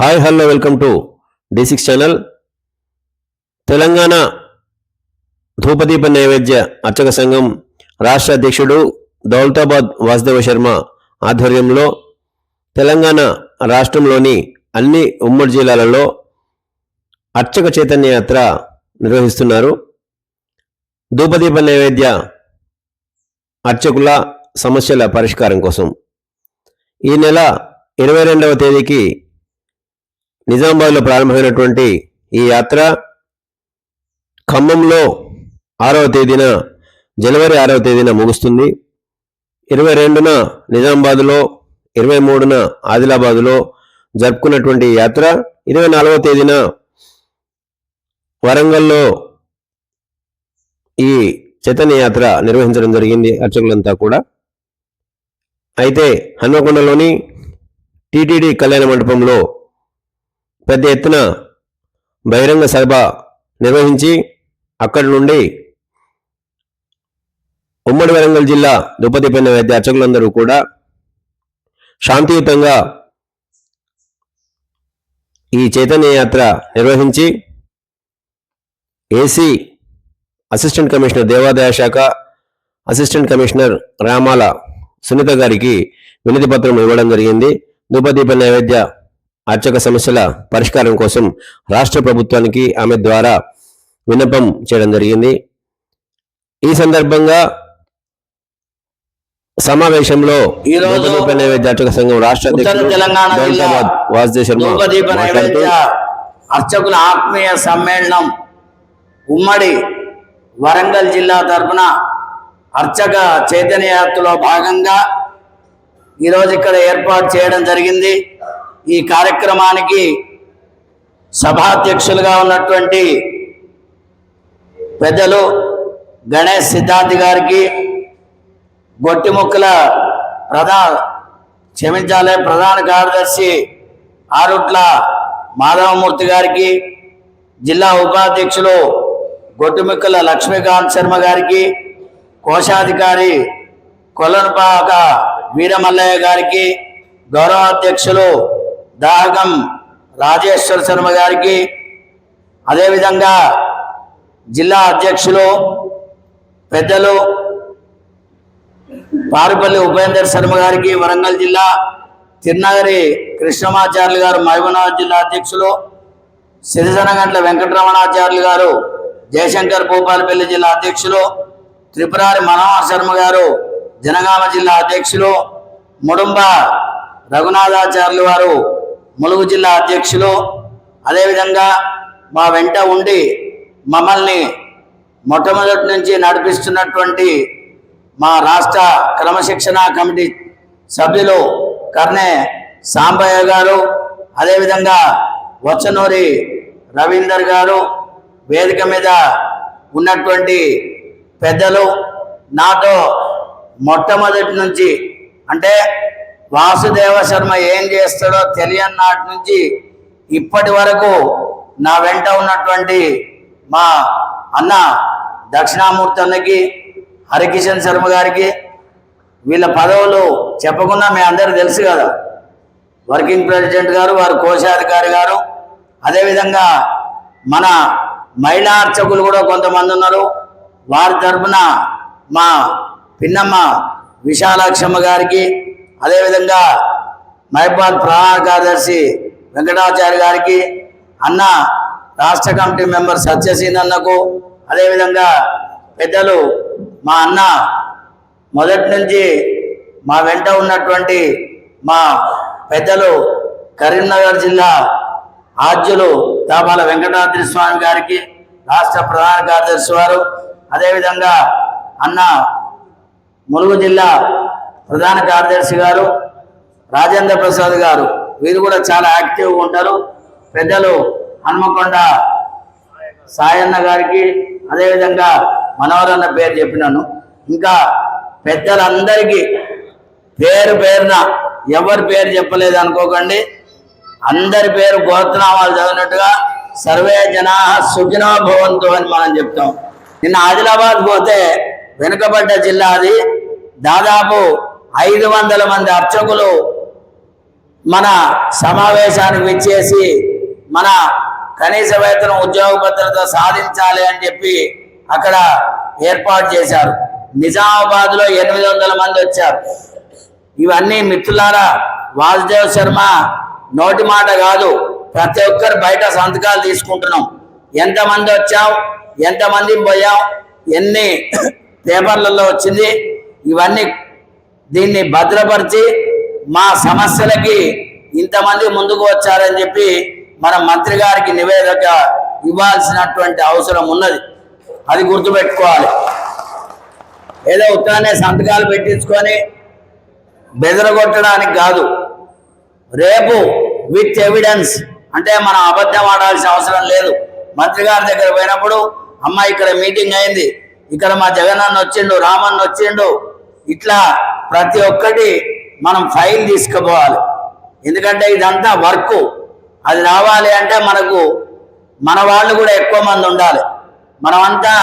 Hi hello welcome to D six channel. Telangana ధూపదీప నైవేద్య అర్చక సంఘం రాష్ట్ర అధ్యక్షుడు దౌలతాబాద్ వాసుదేవ శర్మ ఆధ్వర్యంలో తెలంగాణ రాష్ట్రంలోని అన్ని ఉమ్మడి జిల్లాలలో అర్చక చైతన్య యాత్ర నిర్వహిస్తున్నారు. ధూపదీప నైవేద్య అర్చకుల సమస్యల పరిష్కారం కోసం ఈ నెల ఇరవై రెండవ తేదీకి నిజామాబాద్లో ప్రారంభమైనటువంటి ఈ యాత్ర ఖమ్మంలో ఆరవ తేదీన జనవరి ఆరవ తేదీన ముగుస్తుంది. ఇరవై రెండున నిజామాబాద్లో ఇరవై మూడున ఆదిలాబాద్లో జరుపుకున్నటువంటి యాత్ర ఇరవై నాలుగవ తేదీన వరంగల్లో ఈ చైతన్య యాత్ర నిర్వహించడం జరిగింది అర్చకులంతా కూడా. అయితే హన్మకొండలోని టీటీడీ కళ్యాణ మండపంలో పెద్ద ఎత్తున బహిరంగ సభ నిర్వహించి అక్కడి నుండి ఉమ్మడి వరంగల్ జిల్లా దుపతిపెన్న వైద్య అర్చకులందరూ కూడా శాంతియుతంగా ఈ చైతన్య యాత్ర నిర్వహించి ఏసీ అసిస్టెంట్ కమిషనర్ దేవాదాయ శాఖ అసిస్టెంట్ కమిషనర్ రామాల సునీత గారికి వినతి పత్రం ఇవ్వడం జరిగింది. ధూపదీప నైవేద్య అర్చక సమస్యల పరిష్కారం కోసం రాష్ట్ర ప్రభుత్వానికి ఆమె ద్వారా విన్నపం చేయడం జరిగింది. ఈ సందర్భంగా సమావేశంలో నైవేద్య అర్చక సంఘం రాష్ట్ర వాసుదేవ్ శర్మ అర్చకుల ఆత్మీయ సమ్మేళనం ఉమ్మడి వరంగల్ జిల్లా తరపున అర్చక చైతన్య యాత్రలో భాగంగా ఈరోజు ఇక్కడ ఏర్పాటు చేయడం జరిగింది. ఈ కార్యక్రమానికి సభాధ్యక్షులుగా ఉన్నటువంటి పెద్దలు గణేష్ సిద్ధార్థి గారికి గొట్టిముక్కల ప్రధాన క్షమించాలి ప్రధాన కార్యదర్శి ఆరుట్ల మాధవమూర్తి గారికి జిల్లా ఉపాధ్యక్షులు గొట్టిముక్కల లక్ష్మీకాంత్ శర్మ గారికి కోశాధికారి కొలనుపాక వీరమల్లయ్య గారికి గౌరవాధ్యక్షులు దాహకం రాజేశ్వర శర్మ గారికి. అదేవిధంగా జిల్లా అధ్యక్షులు పెద్దలు పారుపల్లి ఉపేందర్ శర్మ గారికి వరంగల్ జిల్లా తిరునగరి కృష్ణమాచార్యులు గారు మహబూబాబాద్ జిల్లా అధ్యక్షులు సిరిసనగంట్ల వెంకటరమణాచార్యులు గారు జయశంకర్ భూపాలపల్లి జిల్లా అధ్యక్షులు త్రిపురారి మనోహర్ శర్మ గారు జనగామ జిల్లా అధ్యక్షులు ముడుంబ రఘునాథాచార్యులు వారు ములుగు జిల్లా అధ్యక్షులు. అదేవిధంగా మా వెంట ఉండి మమ్మల్ని మొట్టమొదటి నుంచి నడిపిస్తున్నటువంటి మా రాష్ట్ర క్రమశిక్షణ కమిటీ సభ్యులు కర్ణే సాంబయ్య గారు అదేవిధంగా వచ్చనూరి రవీందర్ గారు వేదిక మీద ఉన్నటువంటి పెద్దలు. నాతో మొట్టమొదటి నుంచి అంటే వాసుదేవ శర్మ ఏం చేస్తాడో తెలియని నాటి నుంచి ఇప్పటి వరకు నా వెంట ఉన్నటువంటి మా అన్న దక్షిణామూర్తి అన్నకి హరికిషన్ శర్మ గారికి వీళ్ళ పదవులు చెప్పకుండా మీ అందరు తెలుసు కదా. వర్కింగ్ ప్రెసిడెంట్ గారు వారు కోశాధికారి గారు అదేవిధంగా మన మహిళా అర్చకులు కూడా కొంతమంది ఉన్నారు. వారి తరపున మా పిన్నమ్మ విశాలాక్షమ్మ గారికి అదేవిధంగా మహిబాద్ ప్రధాన కార్యదర్శి వెంకటాచార్య గారికి అన్న రాష్ట్ర కమిటీ మెంబర్ సత్యసీన్ అన్నకు అదేవిధంగా పెద్దలు మా అన్న మొదటి నుంచి మా వెంట ఉన్నటువంటి మా పెద్దలు కరీంనగర్ జిల్లా ఆద్యులు దాపాల వెంకటాద్రి స్వామి గారికి రాష్ట్ర ప్రధాన కార్యదర్శి వారు అదేవిధంగా అన్న ములుగు జిల్లా ప్రధాన కార్యదర్శి గారు రాజేంద్ర ప్రసాద్ గారు వీరు కూడా చాలా యాక్టివ్గా ఉంటారు. పెద్దలు హన్మకొండ సాయన్న గారికి అదేవిధంగా మనోహరన్న పేరు చెప్పినాను. ఇంకా పెద్దలందరికీ పేరు పేరున ఎవరి పేరు చెప్పలేదు అనుకోకండి. అందరి పేరు గోత్రనామాలు చదివినట్టుగా సర్వే జనా సుఖినో భవంతు అని మనం చెప్తాం. నిన్న ఆదిలాబాద్ పోతే వెనుకబడ్డ జిల్లా అది. దాదాపు ఐదు వందల మంది అర్చకులు మన సమావేశానికి విచ్చేసి మన కనీస వేతనం ఉద్యోగ భద్రత సాధించాలి అని చెప్పి అక్కడ ఏర్పాటు చేశారు. నిజామాబాద్లో ఎనిమిది వందల మంది వచ్చారు. ఇవన్నీ మిత్రులారా వాసుదేవ్ శర్మ నోటి మాట కాదు. ప్రతి ఒక్కరు బయట సంతకాలు తీసుకుంటున్నాం. ఎంతమంది వచ్చాం? ఎంతమంది పోయాం? ఎన్ని పేపర్లలో వచ్చింది? ఇవన్నీ దీన్ని భద్రపరిచి మా సమస్యలకి ఇంతమంది ముందుకు వచ్చారని చెప్పి మన మంత్రి గారికి నివేదిక ఇవ్వాల్సినటువంటి అవసరం ఉన్నది. అది గుర్తుపెట్టుకోవాలి. ఏదో ఉత్తరానే సంతకాలు పెట్టించుకొని బెదరగొట్టడానికి కాదు. రేపు విత్ ఎవిడెన్స్ అంటే మనం అబద్ధం ఆడాల్సిన అవసరం లేదు. మంత్రి గారి దగ్గర పోయినప్పుడు అమ్మ ఇక్కడ మీటింగ్ అయింది. ఇక్కడ మా జగనన్న వచ్చిండు రామన్న వచ్చిండు. ఇట్లా ప్రతి ఒక్కటి మనం ఫైల్ తీసుకుపోవాలి. ఎందుకంటే ఇదంతా వర్క్. అది రావాలి అంటే మనకు మన వాళ్ళు కూడా ఎక్కువ మంది ఉండాలి. మనమంతా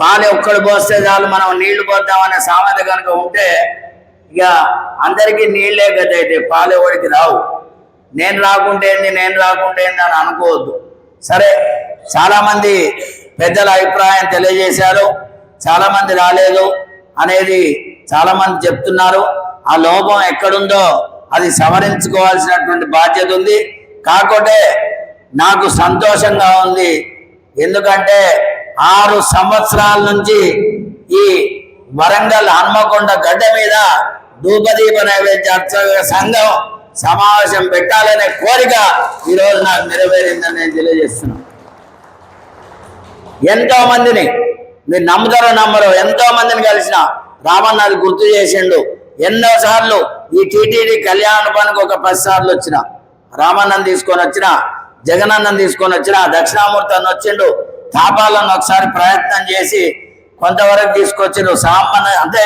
పాలు ఒక్కడు పోస్తే చాలు మనం నీళ్ళు పోద్దామనే సామెత కనుక ఉంటే ఇక అందరికీ నీళ్ళే గది అయితే పాలు ఎవరికి రావు. నేను రాకుంటే ఏంది నేను రాకుంటే ఏంది అని అనుకోవద్దు. సరే చాలామంది పెద్దల అభిప్రాయం తెలియజేశారు. చాలామంది రాలేదు. అనేది చాలా మంది చెప్తున్నారు. ఆ లోపం ఎక్కడుందో అది సవరించుకోవాల్సినటువంటి బాధ్యత ఉంది. కాకపోతే నాకు సంతోషంగా ఉంది. ఎందుకంటే ఆరు సంవత్సరాల నుంచి ఈ వరంగల్ హన్మకొండ గడ్డ మీద ధూపదీప నైవేద్య సంఘం సమావేశం పెట్టాలనే కోరిక ఈరోజు నాకు నెరవేరిందని నేను తెలియజేస్తున్నాను. ఎంతో మందిని మీరు నమ్ముతారో నమ్మరో ఎంతో మందిని కలిసిన రామన్న అది గుర్తు చేసిండు. ఎన్నో సార్లు ఈ టీటీడీ కళ్యాణ పనికి ఒక పది సార్లు వచ్చిన. రామన్నని తీసుకొని వచ్చిన జగనన్నని తీసుకొని వచ్చిన దక్షిణామూర్తి అన్న వచ్చిండు. తాపాలను ఒకసారి ప్రయత్నం చేసి కొంతవరకు తీసుకొచ్చిండు. సామాన్య అంటే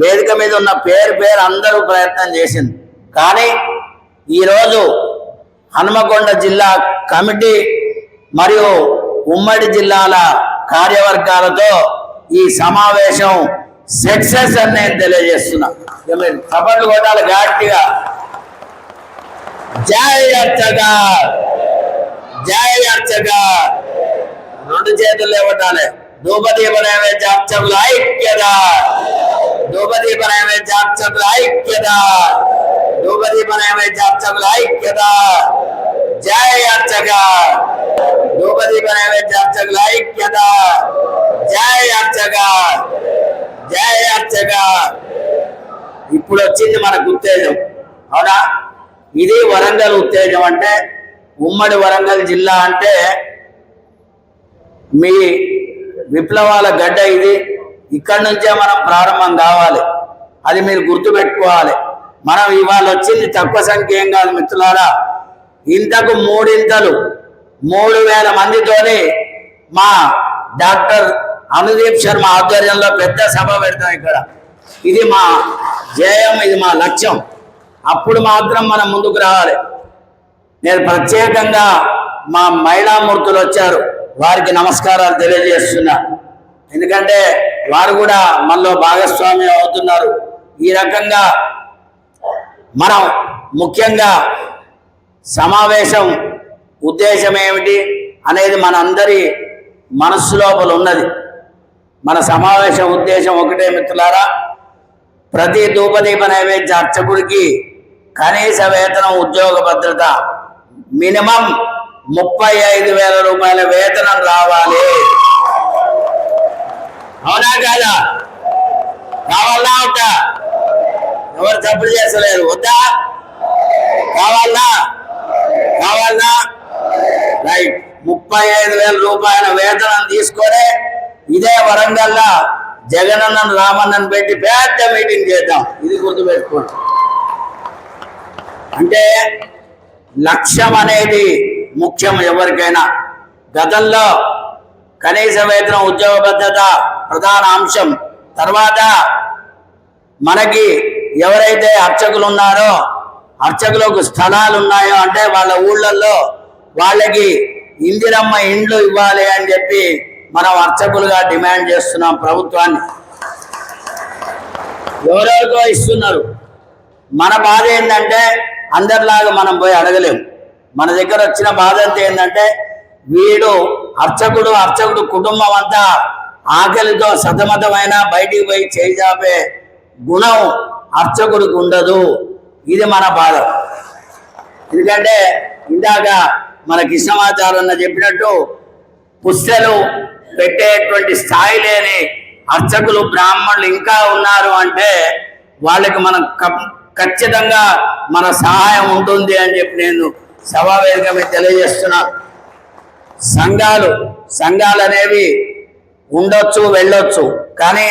వేదిక మీద ఉన్న పేరు పేరు అందరూ ప్రయత్నం చేసింది కానీ ఈరోజు హనుమకొండ జిల్లా కమిటీ మరియు ఉమ్మడి జిల్లాల కార్యవర్గాలతో ఈ సమావేశం సక్సెస్ అని నేను తెలియజేస్తున్నా. ఇక కొట్టాలి గట్టిగా. జై అర్చక! రెండు చేతులు లేవటాలి ధూపదీప నైవేద్య అర్చకుల ఐక్యత ధూపదీప నైవేద్య అర్చకుల ఐక్యత ధూపదీప నైవేద్య అర్చకుల ఐక్యత జై అర్చక ధూపదీప నైవేద్య అర్చకుల ఐక్యత జై అర్చక జై అర్చక ఇప్పుడు వచ్చింది మనకు ఉత్తేజం అవునా? ఇది వరంగల్ ఉత్తేజం అంటే ఉమ్మడి వరంగల్ జిల్లా అంటే మీ విప్లవాల గడ్డ ఇది. ఇక్కడి నుంచే మనం ప్రారంభం కావాలి. అది మీరు గుర్తుపెట్టుకోవాలి. మనం ఇవాళ వచ్చింది తక్కువ సంఖ్య ఏం కాదు మిత్రులారా? ఇంతకు మూడింతలు మూడు వేల మందితోనే మా డాక్టర్ అనుదీప్ శర్మ ఆధ్వర్యంలో పెద్ద సభ పెడతాం ఇక్కడ. ఇది మా జయం ఇది మా లక్ష్యం. అప్పుడు మాత్రం మనం ముందుకు రావాలి. నేను ప్రత్యేకంగా మా మహిళామూర్తులు వచ్చారు. వారికి నమస్కారాలు తెలియజేస్తున్నా. ఎందుకంటే వారు కూడా మనలో భాగస్వామ్యం అవుతున్నారు. ఈ రకంగా మనం ముఖ్యంగా సమావేశం ఉద్దేశం ఏమిటి అనేది మనందరి మనస్సు లోపల ఉన్నది. మన సమావేశం ఉద్దేశం ఒకటే మిత్రులారా ప్రతి ధూపదీప నైవేద్య అర్చకుడికి కనీస వేతనం ఉద్యోగ భద్రత మినిమం ముప్పై ఐదు వేల రూపాయల వేతనం రావాలి. అవునా కాదా? కావాలా ఉంటా ఎవరు తప్పులు చేస్తలేరు. వద్దా? కావాలా? కావాలా? రైట్. ముప్పై ఐదు వేల రూపాయల వేతనం తీసుకొని ఇదే వరంగల్ జగనన్నను రామన్నను పెట్టి పెద్ద మీటింగ్ చేద్దాం. ఇది గుర్తుపెట్టుకోండి. అంటే లక్ష్యం అనేది ముఖ్యం ఎవరికైనా. గతంలో కనీస వేతనం ఉద్యోగ భద్రత ప్రధాన అంశం. తర్వాత మనకి ఎవరైతే అర్చకులు ఉన్నారో అర్చకులకు స్థలాలు ఉన్నాయో అంటే వాళ్ళ ఊళ్ళల్లో వాళ్ళకి ఇందిరమ్మ ఇండ్లు ఇవ్వాలి అని చెప్పి మనం అర్చకులుగా డిమాండ్ చేస్తున్నాం ప్రభుత్వాన్ని. ఎవరెవరికో ఇస్తున్నారు. మన బాధ ఏంటంటే అందరిలాగా మనం పోయి అడగలేము. మన దగ్గర వచ్చిన బాధ అంతా ఏంటంటే వీడు అర్చకుడు అర్చకుడు కుటుంబం అంతా ఆకలితో సతమతమైన బయటికి పోయి చేజాపే గుణం అర్చకుడికి ఉండదు. ఇది మన బాధ. ఎందుకంటే ఇందాక మన కృష్ణమాచారన్న చెప్పినట్టు పుస్తలు పెట్టేటువంటి స్థాయి లేని అర్చకులు బ్రాహ్మణులు ఇంకా ఉన్నారు అంటే వాళ్ళకి మనం ఖచ్చితంగా మన సహాయం ఉంటుంది అని చెప్పి నేను సభావేదిక మీద తెలియజేస్తున్నా సంఘాలు సంఘాలు అనేవి ఉండొచ్చు వెళ్ళొచ్చు. కానీ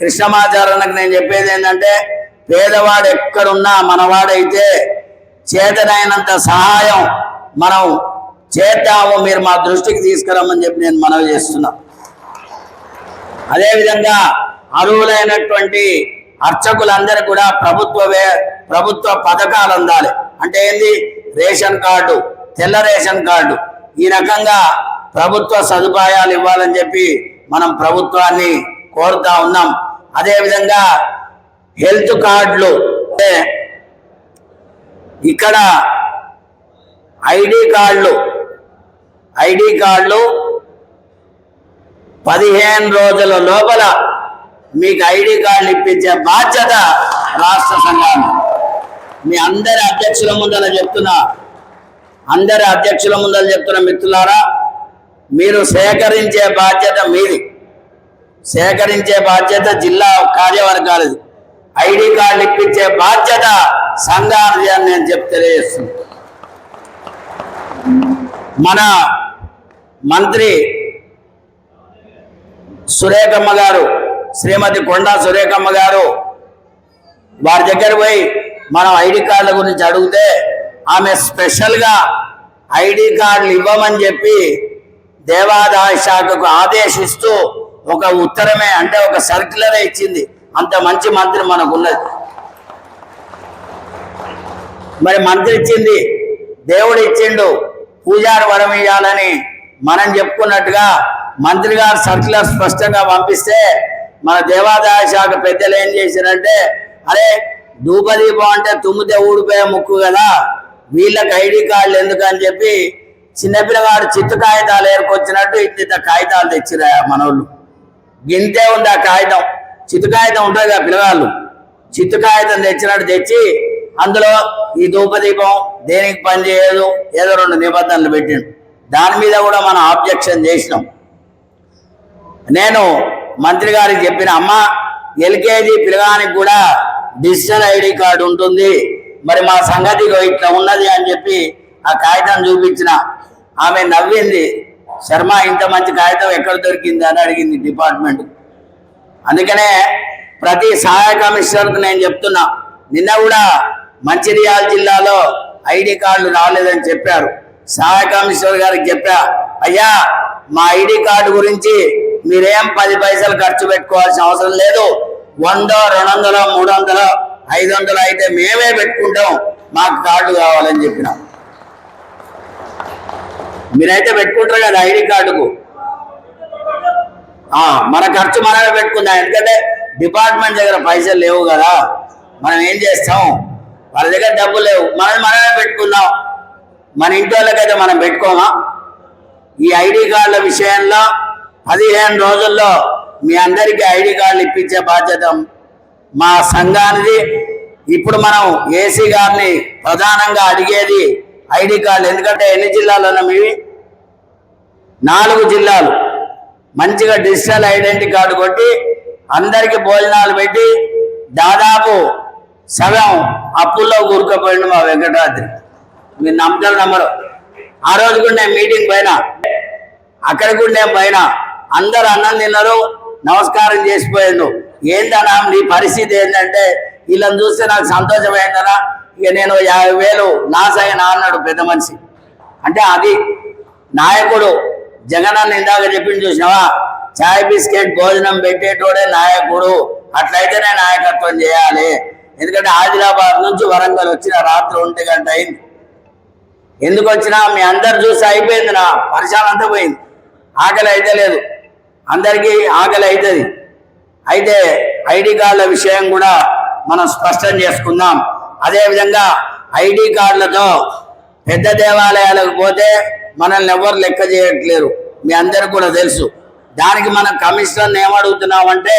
కృష్ణమాచారణకు నేను చెప్పేది ఏంటంటే పేదవాడు ఎక్కడున్నా మనవాడైతే చేతనైనంత సహాయం మనం చేద్దాము మీరు మా దృష్టికి తీసుకురమ్మని చెప్పి నేను మనవి చేస్తున్నా. అదేవిధంగా అర్హులైనటువంటి అర్చకులందరూ కూడా ప్రభుత్వ వే- ప్రభుత్వ పథకాలు అందాలి. అంటే ఏంది? రేషన్ కార్డు తెల్ల రేషన్ కార్డు. ఈ రకంగా ప్రభుత్వ సదుపాయాలు ఇవ్వాలని చెప్పి మనం ప్రభుత్వాన్ని కోరుతా ఉన్నాం. అదేవిధంగా హెల్త్ కార్డులు అంటే ఇక్కడ ఐడి కార్డులు ఐడి కార్డులు పదిహేను రోజుల లోపల మీకు ఐడి కార్డులు ఇప్పించే బాధ్యత రాష్ట్ర సంఘాన్ని మీ అందరి అధ్యక్షుల ముందర చెప్తున్నా. అందరి అధ్యక్షుల ముందర చెప్తున్న మిత్రులారా మీరు సేకరించే బాధ్యత మీది. సేకరించే బాధ్యత జిల్లా కార్యవర్గాలది. ఐడి కార్డు ఇప్పించే బాధ్యత సంఘానిది అని నేను చెప్ మన మంత్రి సురేఖమ్మ గారు శ్రీమతి కొండా సురేఖమ్మ గారు వారి దగ్గర పోయి మనం ఐడి కార్డుల గురించి అడిగితే ఆమె స్పెషల్గా ఐడి కార్డులు ఇవ్వమని చెప్పి దేవాదాయ శాఖకు ఆదేశిస్తూ ఒక ఉత్తరమే అంటే ఒక సర్క్యులరే ఇచ్చింది. అంత మంచి మంత్రి మనకు ఉన్నది మరి మంత్రి ఇచ్చింది దేవుడు ఇచ్చిండు పూజారి వరం ఇవ్వాలని మనం చెప్పుకున్నట్టుగా మంత్రి గారు సర్క్యులర్ స్పష్టంగా పంపిస్తే మన దేవాదాయ శాఖ పెద్దలు ఏం చేశారంటే అరే ధూపదీపం అంటే తుమ్మితే ఊడిపోయే ముక్కు కదా. వీళ్ళకి ఐడి కార్డులు ఎందుకు అని చెప్పి చిన్నపిల్లగాడు చిత్తు కాగితాలు ఏర్కొచ్చినట్టు ఇంత కాగితాలు తెచ్చిరా మనోళ్ళు. గింతే ఉంది ఆ కాగితం. చిత్తు కాగితం ఉంటుంది కదా పిల్లగాళ్ళు. చిత్తు కాగితం తెచ్చినట్టు తెచ్చి అందులో ఈ ధూపదీపం దేనికి పని చేయదు ఏదో రెండు నిబంధనలు పెట్టిండు. దాని మీద కూడా మనం ఆబ్జెక్షన్ చేసినాం. నేను మంత్రి గారికి చెప్పిన అమ్మ ఎల్కేజీ పిల్లగానికి కూడా డిజిటల్ ఐడి కార్డు ఉంటుంది. మరి మా సంగతి ఇట్లా ఉన్నది అని చెప్పి ఆ కాగితం చూపించిన. ఆమె నవ్వింది. శర్మ ఇంత మంచి కాగితం ఎక్కడ దొరికింది అని అడిగింది డిపార్ట్మెంట్. అందుకనే ప్రతి సహాయ కమిషనర్కు నేను చెప్తున్నా నిన్న కూడా మంచిర్యాల జిల్లాలో ఐడి కార్డులు రాలేదని చెప్పారు. సహాయ కమిషనర్ గారికి చెప్పా అయ్యా మా ఐడి కార్డు గురించి మీరేం పది పైసలు ఖర్చు పెట్టుకోవాల్సిన అవసరం లేదు. వంద రెండు వందల మూడు వందల ఐదు వందలు అయితే మేమే పెట్టుకుంటాం. మాకు కార్డు కావాలని చెప్పినాం. మీరైతే పెట్టుకుంటారు కదా ఐడి కార్డుకు? మన ఖర్చు మనమే పెట్టుకుందాం ఎందుకంటే డిపార్ట్మెంట్ దగ్గర పైసలు లేవు కదా. మనం ఏం చేస్తాం? వాళ్ళ దగ్గర డబ్బులు లేవు. మనం మనమే పెట్టుకుందాం. మన ఇంటి వాళ్ళకైతే మనం పెట్టుకోమా? ఈ ఐడి కార్డుల విషయంలో పదిహేను రోజుల్లో మీ అందరికీ ఐడి కార్డులు ఇప్పించే బాధ్యత మా సంఘానికి ఇప్పుడు మనం ఏసీ గారిని ప్రధానంగా అడిగేది ఐడి కార్డులు. ఎందుకంటే ఎన్ని జిల్లాలు ఉన్నాం ఇవి? నాలుగు జిల్లాలు. మంచిగా డిజిటల్ ఐడెంటిటీ కార్డు కొట్టి అందరికి భోజనాలు పెట్టి దాదాపు సగం అప్పుల్లో కూరుకుపోయింది మా వెంకటాద్రి మీరు నమ్మకాలు నమ్మరు. ఆ రోజు కూడా నేను మీటింగ్ పైన అక్కడికి కూడా నేను అందరు అన్నం తిన్నారు. నమస్కారం చేసిపోయాను ఏందన్నా నీ పరిస్థితి ఏంటంటే వీళ్ళని చూస్తే నాకు సంతోషం ఇక నేను యాభై వేలు లాస్ అయినా అన్నాడు పెద్ద మనిషి. అంటే అది నాయకుడు జగన్ అన్న ఇందాక చెప్పింది చూసినావా? చాయ్ బిస్కెట్ భోజనం పెట్టేటోడే నాయకుడు. అట్లయితేనే నాయకత్వం చేయాలి. ఎందుకంటే ఆదిలాబాద్ నుంచి వరంగల్ వచ్చిన రాత్రి ఒంటి గంట అయింది. ఎందుకు వచ్చినా మీ అందరు చూసి అయిపోయింది నా. పరిశాలంతా పోయింది. ఆకలి అయితే లేదు. అందరికీ ఆకలి అవుతుంది. అయితే ఐడి కార్డుల విషయం కూడా మనం స్పష్టం చేసుకుందాం. అదేవిధంగా ఐడి కార్డులతో పెద్ద దేవాలయాలకు పోతే మనల్ని ఎవరు లెక్క చేయట్లేరు. మీ అందరికి కూడా తెలుసు. దానికి మనం కమిషన్ ఏమడుగుతున్నామంటే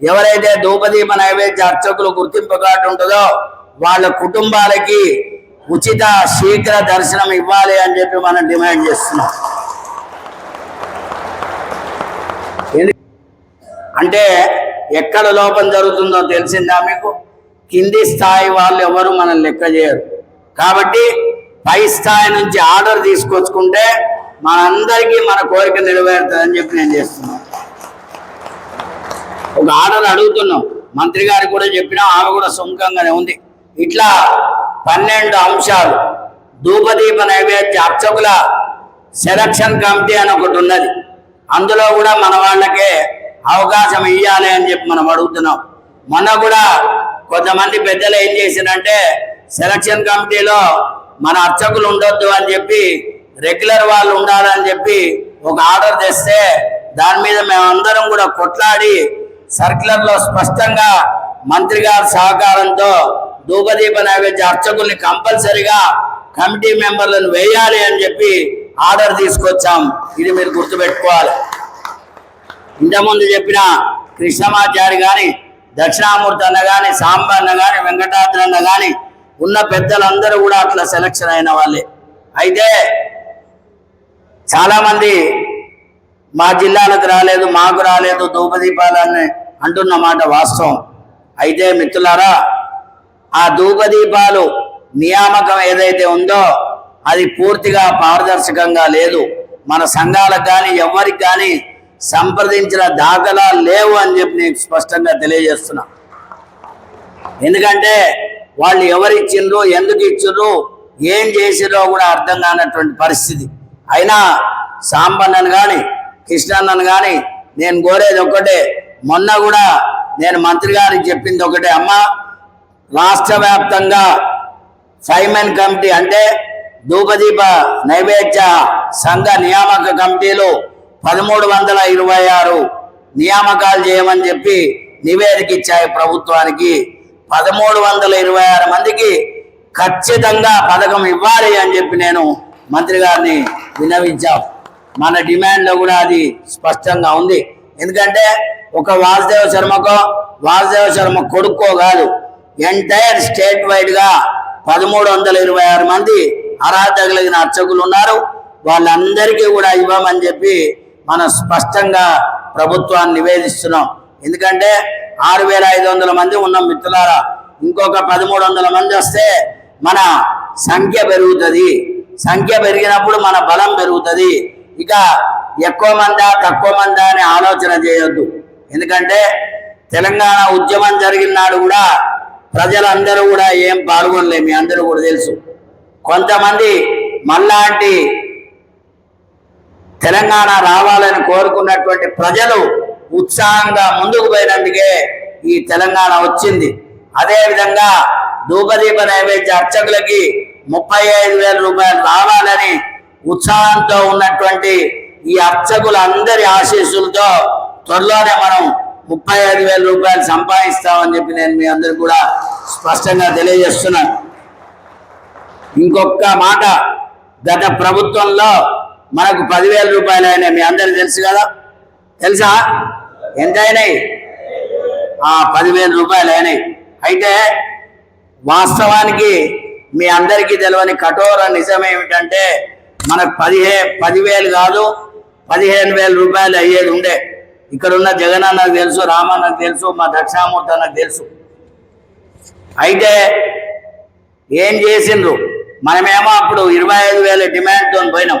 ఎవరైతే ధూపదీప నైవేద్య అర్చకులు గుర్తింపు కార్డు ఉంటుందో వాళ్ళ కుటుంబాలకి ఉచిత శీఘ్ర దర్శనం ఇవ్వాలి అని చెప్పి మనం డిమాండ్ చేస్తున్నాం. అంటే ఎక్కడ లోపం జరుగుతుందో తెలిసిందా మీకు? కింది స్థాయి వాళ్ళు ఎవరు మనం లెక్క చేయరు. కాబట్టి పై స్థాయి నుంచి ఆర్డర్ తీసుకొచ్చుకుంటే మనందరికీ మన కోరిక నెరవేరుతుందని చెప్పి నేను చేస్తున్నాను. ఒక ఆర్డర్ అడుగుతున్నాం. మంత్రి గారికి కూడా చెప్పినా ఆమె కూడా సుముఖంగానే ఉంది. ఇట్లా పన్నెండు అంశాలు ధూపదీప నైవేద్య అర్చకుల సెలక్షన్ కమిటీ అని ఒకటి ఉన్నది. అందులో కూడా మన వాళ్ళకే అవకాశం ఇవ్వాలి అని చెప్పి మనం అడుగుతున్నాం. మొన్న కూడా కొంతమంది పెద్దలు ఏం చేసినంటే సెలక్షన్ కమిటీలో మన అర్చకులు ఉండొద్దు అని చెప్పి రెగ్యులర్ వాళ్ళు ఉండాలని చెప్పి ఒక ఆర్డర్ తెస్తే దాని మీద మేమందరం కూడా కొట్లాడి సర్క్యులర్లో స్పష్టంగా మంత్రి గారి సహకారంతో ధూపదీప నైవేద్య అర్చకుల్ని కంపల్సరిగా కమిటీ మెంబర్లను వేయాలి అని చెప్పి ఆర్డర్ తీసుకొచ్చాం. ఇది మీరు గుర్తుపెట్టుకోవాలి. ఇంతకుముందు చెప్పిన కృష్ణమాచారి గాని దక్షిణామూర్తి అన్న కానీ సాంబ అన్న కానీ వెంకటాద్రి అన్న కానీ ఉన్న పెద్దలందరూ కూడా అట్లా సెలక్షన్ అయిన వాళ్ళే. అయితే చాలామంది మా జిల్లాలకు రాలేదు మాకు రాలేదు ధూపదీపాలని అంటున్న మాట వాస్తవం. అయితే మిత్రులారా ఆ ధూపదీపాలు నియామకం ఏదైతే ఉందో అది పూర్తిగా పారదర్శకంగా లేదు. మన సంఘాలకు కానీ ఎవరికి కానీ సంప్రదించిన దాఖలా లేవు అని చెప్పి నేను స్పష్టంగా తెలియజేస్తున్నా. ఎందుకంటే వాళ్ళు ఎవరు ఇచ్చిండ్రు ఎందుకు ఇచ్చిండ్రు ఏం చేసిరో కూడా అర్థం కానటువంటి పరిస్థితి. అయినా సాంబన్నను కానీ కృష్ణన్నను కానీ నేను కోరేది ఒకటే మొన్న కూడా నేను మంత్రి గారికి చెప్పింది ఒకటే అమ్మ రాష్ట్ర వ్యాప్తంగా సైమన్ కమిటీ అంటే ధూపదీప నైవేద్య సంఘ నియామక కమిటీలు పదమూడు వందల ఇరవై ఆరు నియామకాలు చేయమని చెప్పి నివేదిక ఇచ్చాయి ప్రభుత్వానికి. పదమూడు వందల ఇరవై ఆరు మందికి ఖచ్చితంగా పథకం ఇవ్వాలి అని చెప్పి నేను మంత్రి గారిని విన్నవించాం. మన డిమాండ్లో కూడా అది స్పష్టంగా ఉంది. ఎందుకంటే ఒక వాసుదేవ శర్మకో వాసుదేవ శర్మ కొడుక్కో కాదు ఎంటైర్ స్టేట్ వైడ్గా పదమూడు వందల ఇరవై ఆరు మంది అర్హత కలిగిన అర్చకులు ఉన్నారు. వాళ్ళందరికీ కూడా ఇవ్వమని చెప్పి మనం స్పష్టంగా ప్రభుత్వాన్ని నివేదిస్తున్నాం. ఎందుకంటే ఆరు వేల ఐదు వందల మంది ఉన్నాం మిత్రులారా ఇంకొక పదమూడు వందల మంది వస్తే మన సంఖ్య పెరుగుతుంది. సంఖ్య పెరిగినప్పుడు మన బలం పెరుగుతుంది. ఇక ఎక్కువ మందా తక్కువ మందా అని ఆలోచన చేయొద్దు. ఎందుకంటే తెలంగాణ ఉద్యమం జరిగిన నాడు కూడా ప్రజలందరూ కూడా ఏం పాల్గొనలేమి అందరూ కూడా తెలుసు. కొంతమంది మళ్ళాంటి తెలంగాణ రావాలని కోరుకున్నటువంటి ప్రజలు ఉత్సాహంగా ముందుకు పోయినందుకే ఈ తెలంగాణ వచ్చింది. అదేవిధంగా ధూపదీప నైవేద్య అర్చకులకి ముప్పై ఐదు వేల రూపాయలు రావాలని ఉత్సాహంతో ఉన్నటువంటి ఈ అర్చకులందరి ఆశీస్సులతో త్వరలోనే మనం ముప్పై ఐదు వేల రూపాయలు సంపాదిస్తామని చెప్పి నేను మీ అందరికి కూడా స్పష్టంగా తెలియజేస్తున్నాను. ఇంకొక మాట. గత ప్రభుత్వంలో మనకు పదివేల రూపాయలు అయినాయి. మీ అందరికి తెలుసు కదా? తెలుసా? ఎంత అయినాయి ఆ పదివేల రూపాయలు అయినాయి. అయితే వాస్తవానికి మీ అందరికీ తెలియని కఠోర నిజం ఏమిటంటే మనకు పదిహే పదివేలు కాదు పదిహేను వేల రూపాయలు అయ్యేది ఉండే. ఇక్కడ ఉన్న జగన్ అన్నకు తెలుసు రామన్నకు తెలుసు మా దక్షిణామూర్తి అన్నకు తెలుసు. అయితే ఏం చేసిండ్రు? మనమేమో అప్పుడు ఇరవై ఐదు వేల డిమాండ్తో పోయినాం.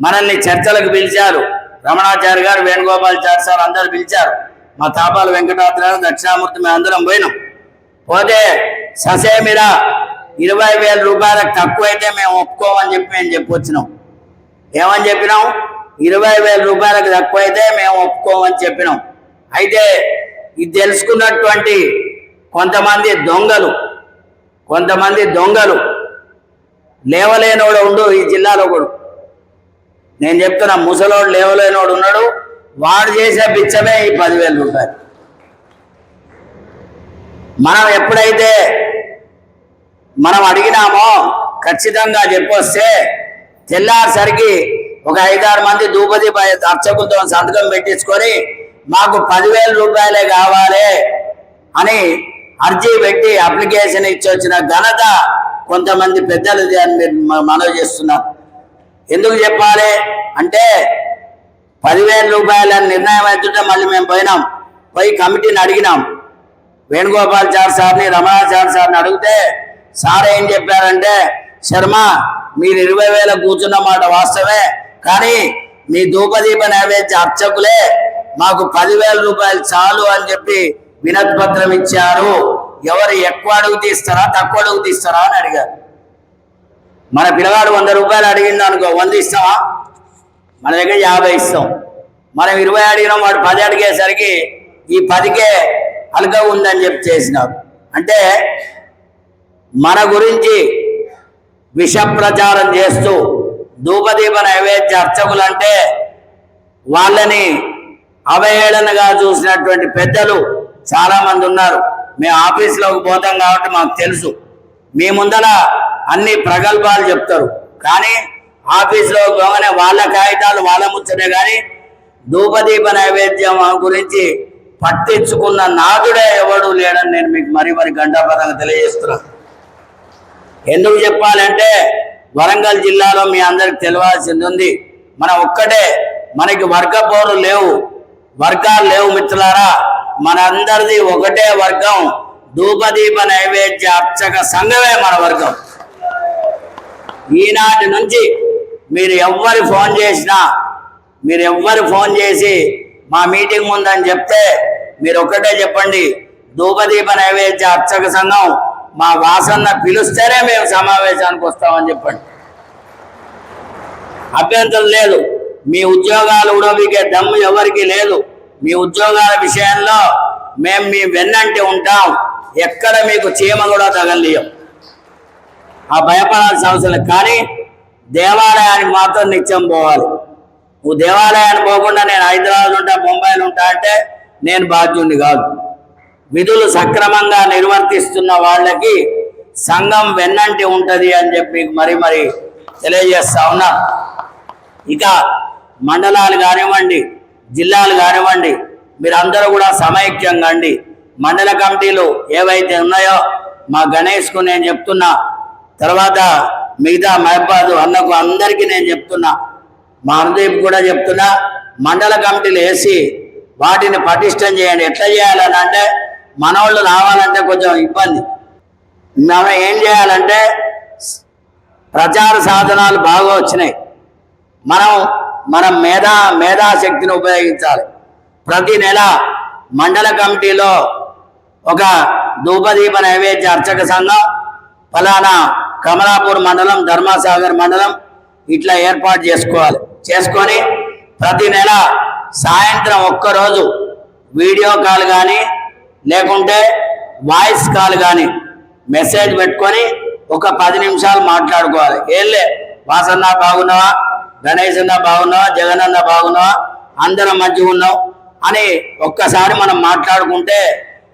మనల్ని చర్చలకు పిలిచారు. రమణాచారి గారు వేణుగోపాల్చారి సార్ అందరు పిలిచారు. మా తాపాల వెంకటాద్రి గారు దక్షిణామూర్తి మేము అందరం పోయినాం. పోతే ససేమిరా ఇరవై వేల రూపాయలకు తక్కువైతే మేము ఒప్పుకోమని చెప్పి మేము చెప్పొచ్చినాం. ఏమని చెప్పినాం? ఇరవై వేల రూపాయలకు తక్కువైతే మేము ఒప్పుకోమని చెప్పినాం. అయితే ఇది తెలుసుకున్నటువంటి కొంతమంది దొంగలు. కొంతమంది దొంగలు. లేవలేనోడు ఉండు ఈ జిల్లాలో కూడా. నేను చెప్తున్నా ముసలోడు లేవలేనోడు ఉన్నాడు వాడు చేసే బిచ్చమే ఈ పదివేల రూపాయలు. మనం ఎప్పుడైతే మనం అడిగినామో ఖచ్చితంగా చెప్పొస్తే తెల్లారిసరికి ఒక ఐదారు మంది ధూపదీప అర్చకులతో సంతకం పెట్టించుకొని మాకు పదివేల రూపాయలే కావాలి అని అర్జీ పెట్టి అప్లికేషన్ ఇచ్చి వచ్చిన ఘనత కొంతమంది పెద్దలది అని మీరు మనవి చేస్తున్నాం ఎందుకు చెప్పాలి అంటే పదివేల రూపాయల నిర్ణయం అవుతుంటే మళ్ళీ మేము పోయినాం. పోయి కమిటీని అడిగినాం. వేణుగోపాల్ చార్ సార్ని రమణాచార్ సార్ని అడిగితే సార్ ఏం చెప్పారంటే శర్మ మీరు ఇరవై వేల కూర్చున్న మాట వాస్తవే కానీ మీ ధూపదీప నైవేద్య అర్చకులే మాకు పదివేల రూపాయలు చాలు అని చెప్పి వినతి పత్రం ఇచ్చారు. ఎవరు ఎక్కువ అడుగు తీస్తారా తక్కువ అడుగు తీస్తారా అని అడిగారు. మన పిల్లగాడు వంద రూపాయలు అడిగింది అనుకో వంద ఇస్తావా? మన దగ్గర యాభై ఇస్తాం. మనం ఇరవై అడిగినాం వాడు పది అడిగేసరికి ఈ పదికే అలక ఉందని చెప్పి చేసినారు. అంటే మన గురించి విష ప్రచారం చేస్తూ ధూపదీప నైవేద్య అర్చకులు అంటే వాళ్ళని అవహేళనగా చూసినటువంటి పెద్దలు చాలామంది ఉన్నారు. మేము ఆఫీస్లోకి పోతాం కాబట్టి మాకు తెలుసు. మీ ముందర అన్ని ప్రగల్భాలు చెప్తారు. కానీ ఆఫీస్లో పోగానే వాళ్ళ కాగితాలు వాళ్ళ ముచ్చటే కానీ ధూపదీప నైవేద్యం గురించి పట్టించుకున్న నాదుడే ఎవడు లేడని నేను మీకు మరీ మరి గంటాపదంగా తెలియజేస్తున్నాను ఎందుకు చెప్పాలంటే వరంగల్ జిల్లాలో మీ అందరికి తెలియాల్సింది ఉంది. మన ఒక్కటే మనకి వర్గ పోరు లేవు. వర్గాలు లేవు మిత్రులారా. మనందరిది ఒకటే వర్గం. ధూపదీప నైవేద్య అర్చక సంఘమే మన వర్గం. ఈనాటి నుంచి మీరు ఎవ్వరు ఫోన్ చేసినా మీరు ఎవ్వరు ఫోన్ చేసి మా మీటింగ్ ఉందని చెప్తే మీరు ఒక్కటే చెప్పండి ధూపదీప నైవేద్య అర్చక సంఘం మా వాసన్న పిలుస్తేనే మేము సమావేశానికి వస్తామని చెప్పండి. అభ్యంతరం లేదు. మీ ఉద్యోగాలు ఉడవికే దమ్ము ఎవరికి లేదు. మీ ఉద్యోగాల విషయంలో మేము మీ వెన్నంటి ఉంటాం. ఎక్కడ మీకు చీమ కూడా తగలియం ఆ భయపడాల్సిన అవసరం కానీ దేవాలయానికి మాత్రం నిత్యం పోవాలి. నువ్వు దేవాలయానికి పోకుండా నేను హైదరాబాద్ ఉంటా బొంబాయిలో ఉంటా అంటే నేను బాధ్యుడిని కాదు. విధులు సక్రమంగా నిర్వర్తిస్తున్న వాళ్ళకి సంఘం వెన్నంటి ఉంటుంది అని చెప్పి మీకు మరి మరి తెలియజేస్తా ఉన్నా. ఇక మండలాలు కానివ్వండి జిల్లాలు కానివ్వండి మీరందరూ కూడా సమైక్యంగా అండి మండల కమిటీలు ఏవైతే ఉన్నాయో మా గణేష్కు నేను చెప్తున్నా తర్వాత మిగతా మహబాదు అన్నకు అందరికీ నేను చెప్తున్నా మా అనుదీప్ కూడా చెప్తున్నా మండల కమిటీలు వేసి వాటిని పటిష్టం చేయండి. ఎట్లా చేయాలని అంటే మనవాళ్ళు రావాలంటే కొంచెం ఇబ్బంది. మనం ఏం చేయాలంటే ప్రచార సాధనాలు బాగా వచ్చినాయి. మనం మనం మేధా మేధాశక్తిని ఉపయోగించాలి. ప్రతి నెల మండల కమిటీలో ఒక ధూపదీప నైవేద్య అర్చక సంఘం ఫలానా కమలాపూర్ మండలం ధర్మసాగర్ మండలం ఇట్లా ఏర్పాటు చేసుకోవాలి. చేసుకొని ప్రతి నెల సాయంత్రం ఒక్కరోజు వీడియో కాల్ కానీ లేకుంటే వాయిస్ కాల్ కానీ మెసేజ్ పెట్టుకొని ఒక పది నిమిషాలు మాట్లాడుకోవాలి. ఏళ్ళే వాసన్న బాగున్నావా? గణేష్ అన్న బాగున్నావా? జగన్ అన్న బాగున్నావా? అందరం మంచిగా ఉన్నాం. అని ఒక్కసారి మనం మాట్లాడుకుంటే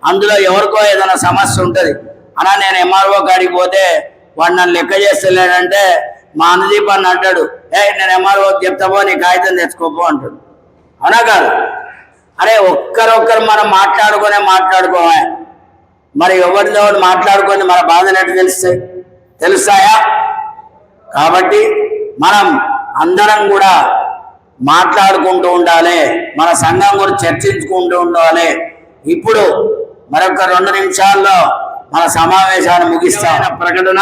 అందులో ఎవరికో ఏదైనా సమస్య ఉంటుంది. అలా నేను ఎంఆర్ఓ కాడికి పోతే వాడు నన్ను లెక్క చేస్తలేడంటే మా అనుదీప్ అన్న అంటాడు ఏ నేను ఎంఆర్ఓ చెప్తావో నీ కాగితం తెచ్చుకోపో అంటాడు. అవునా కాదు? అరే ఒక్కరొక్కరు మనం మాట్లాడుకునే మాట్లాడుకోమే. మరి ఎవరితో మాట్లాడుకొని మన బాధలు ఎట్లా తెలుస్తాయి? తెలుస్తాయా? కాబట్టి మనం అందరం కూడా మాట్లాడుకుంటూ ఉండాలి మన సంఘం గురించి చర్చించుకుంటూ ఉండాలి. ఇప్పుడు మరొక రెండు నిమిషాల్లో మన సమావేశాన్ని ముగిస్తాం. ప్రకటన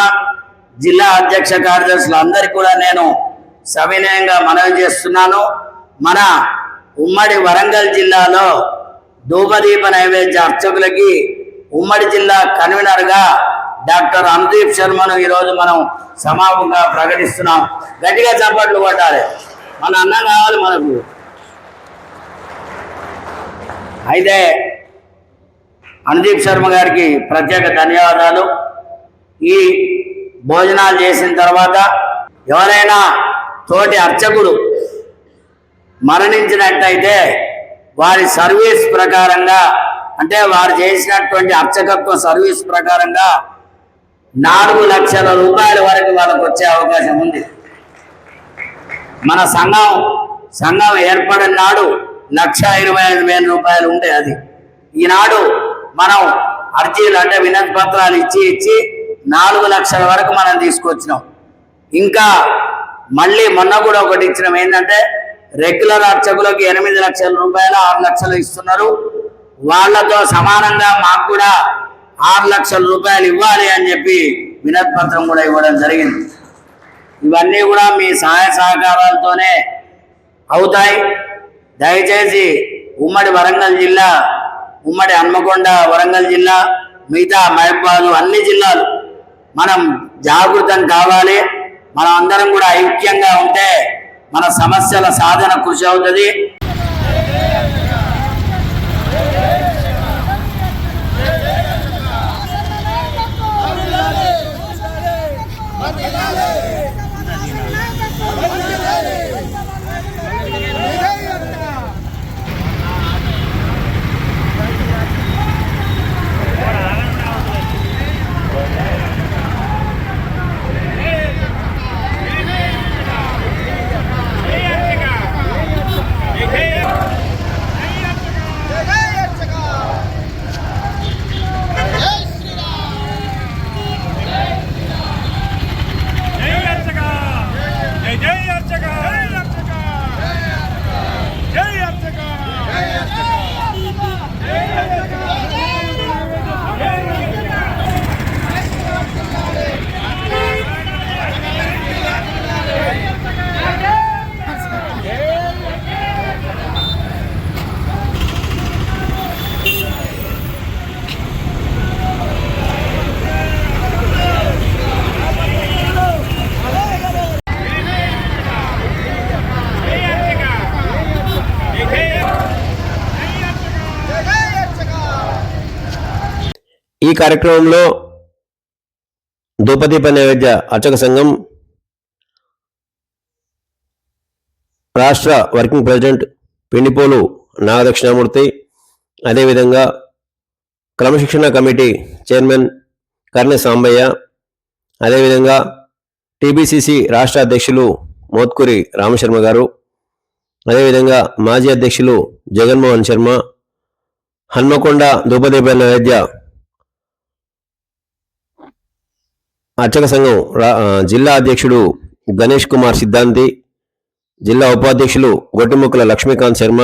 జిల్లా అధ్యక్ష కార్యదర్శులు అందరికీ కూడా నేను సవినయంగా మనవి చేస్తున్నాను. మన ఉమ్మడి వరంగల్ జిల్లాలో ధూపదీప నైవేద్య అర్చకులకి ఉమ్మడి జిల్లా కన్వీనర్గా డాక్టర్ అనుదీప్ శర్మను ఈరోజు మనం సమాపంగా ప్రకటిస్తున్నాం. గట్టిగా చప్పట్లు కొట్టాలి. మన అన్నం కావాలి మనకు. అయితే అనుదీప్ శర్మ గారికి ప్రత్యేక ధన్యవాదాలు. ఈ భోజనాలు చేసిన తర్వాత ఎవరైనా తోటి అర్చకుడు మరణించినట్టయితే వారి సర్వీస్ ప్రకారంగా అంటే వారు చేసినటువంటి అర్చకత్వ సర్వీస్ ప్రకారంగా నాలుగు లక్షల రూపాయల వరకు వాళ్ళకు వచ్చే అవకాశం ఉంది. మన సంఘం సంఘం ఏర్పడిన నాడు లక్ష ఇరవై ఐదు వేల రూపాయలు ఉండే అది. ఈనాడు మనం అర్జీలు అంటే వినతి పత్రాలు ఇచ్చి ఇచ్చి నాలుగు లక్షల వరకు మనం తీసుకొచ్చినాం. ఇంకా మళ్ళీ మొన్న కూడా ఒకటి ఇచ్చినాం. ఏంటంటే రెగ్యులర్ అర్చకులకు ఎనిమిది లక్షల రూపాయలు ఆరు లక్షలు ఇస్తున్నారు. వాళ్ళతో సమానంగా మాకు కూడా ఆరు లక్షల రూపాయలు ఇవ్వాలి అని చెప్పి వినత్పత్రం కూడా ఇవ్వడం జరిగింది. ఇవన్నీ కూడా మీ సహాయ సహకారాలతోనే అవుతాయి. దయచేసి ఉమ్మడి వరంగల్ జిల్లా ఉమ్మడి హన్మకొండ వరంగల్ జిల్లా మిగతా మహబాదు అన్ని జిల్లాలు మనం జాగృతం కావాలి. మనం అందరం కూడా ఐక్యంగా ఉంటే మన సమస్యల సాధన కృషి అవుతుంది జై అర్చక జై జై అర్చక జై అర్చక జై అర్చక జై అర్చక జై అర్చక జై అర్చక జై అర్చక జై జై జై అర్చక ఈ కార్యక్రమంలో ధూపదీప నైవేద్య అర్చక సంఘం రాష్ట్ర వర్కింగ్ ప్రెసిడెంట్ పిండిపోలు నాగదక్షిణామూర్తి అదేవిధంగా క్రమశిక్షణ కమిటీ చైర్మన్ కర్ణ సాంబయ్య అదేవిధంగా టీబీసీసీ రాష్ట్ర అధ్యక్షులు మోత్కూరి రామశర్మ గారు అదేవిధంగా మాజీ అధ్యక్షులు జగన్మోహన్ శర్మ హన్మకొండ ధూపదీప నైవేద్య అర్చక సంఘం జిల్లా అధ్యక్షుడు గణేష్ కుమార్ సిద్ధాంతి జిల్లా ఉపాధ్యక్షులు గొట్టిముక్కల లక్ష్మీకాంత్ శర్మ